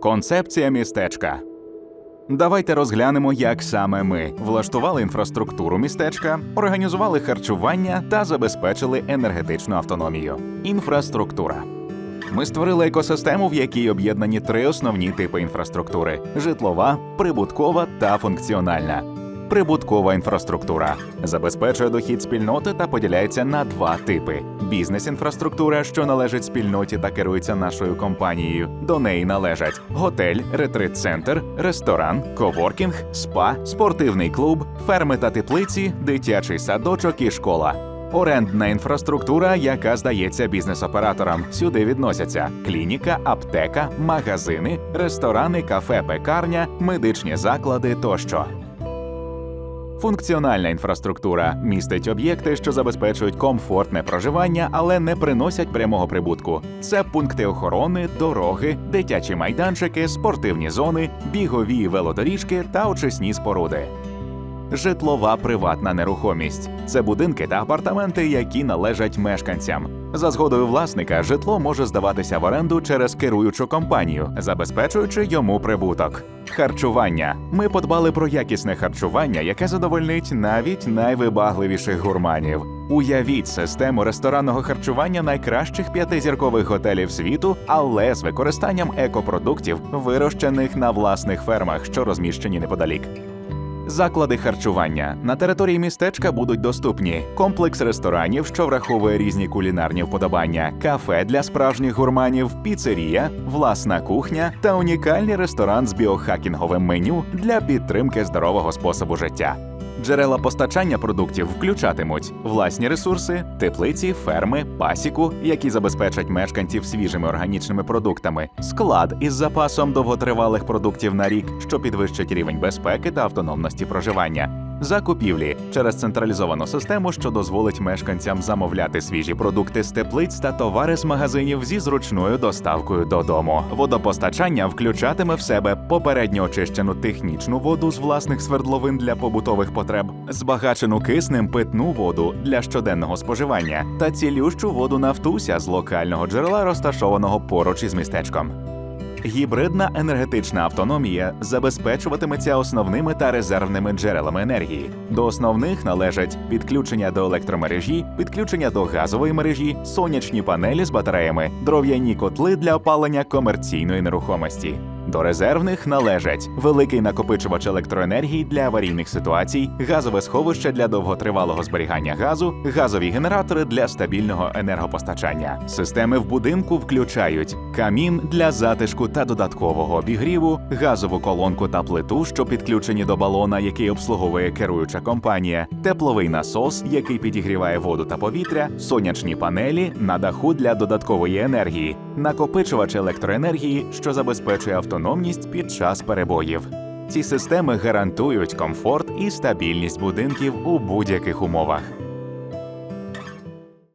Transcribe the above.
Концепція містечка. Давайте розглянемо, як саме ми влаштували інфраструктуру містечка, організували харчування та забезпечили енергетичну автономію. Інфраструктура. Ми створили екосистему, в якій об'єднані три основні типи інфраструктури: житлова, прибуткова та функціональна. Прибуткова інфраструктура забезпечує дохід спільноти та поділяється на два типи: бізнес-інфраструктура, що належить спільноті та керується нашою компанією. До неї належать готель, ретрит-центр, ресторан, коворкінг, спа, спортивний клуб, ферми та теплиці, дитячий садочок і школа. Орендна інфраструктура, яка здається бізнес-операторам. Сюди відносяться клініка, аптека, магазини, ресторани, кафе, пекарня, медичні заклади тощо. Функціональна інфраструктура містить об'єкти, що забезпечують комфортне проживання, але не приносять прямого прибутку. Це пункти охорони, дороги, дитячі майданчики, спортивні зони, бігові велодоріжки та очисні споруди. Житлова приватна нерухомість це будинки та апартаменти, які належать мешканцям. За згодою власника, житло може здаватися в оренду через керуючу компанію, забезпечуючи йому прибуток. Харчування. Ми подбали про якісне харчування, яке задовольнить навіть найвибагливіших гурманів. Уявіть систему ресторанного харчування найкращих п'ятизіркових готелів світу, але з використанням екопродуктів, вирощених на власних фермах, що розміщені неподалік. Заклади харчування на території містечка будуть доступні комплекс ресторанів, що враховує різні кулінарні вподобання, кафе для справжніх гурманів, піцерія, власна кухня та унікальний ресторан з біохакінговим меню для підтримки здорового способу життя. Джерела постачання продуктів включатимуть власні ресурси, теплиці, ферми, пасіку, які забезпечать мешканців свіжими органічними продуктами, склад із запасом довготривалих продуктів на рік, що підвищить рівень безпеки та автономності проживання. Закупівлі через централізовану систему, що дозволить мешканцям замовляти свіжі продукти з теплиць та товари з магазинів зі зручною доставкою додому. Водопостачання включатиме в себе попередньо очищену технічну воду з власних свердловин для побутових потреб, збагачену киснем питну воду для щоденного споживання та цілющу воду нафтуся з локального джерела, розташованого поруч із містечком. Гібридна енергетична автономія забезпечуватиметься основними та резервними джерелами енергії. До основних належать підключення до електромережі, підключення до газової мережі, сонячні панелі з батареями, дров'яні котли для опалення комерційної нерухомості. До резервних належать великий накопичувач електроенергії для аварійних ситуацій, газове сховище для довготривалого зберігання газу, газові генератори для стабільного енергопостачання. Системи в будинку включають камін для затишку та додаткового обігріву, газову колонку та плиту, що підключені до балона, який обслуговує керуюча компанія, тепловий насос, який підігріває воду та повітря, сонячні панелі на даху для додаткової енергії, накопичувач електроенергії, що забезпечує автономність під час перебоїв. Ці системи гарантують комфорт і стабільність будинків у будь-яких умовах.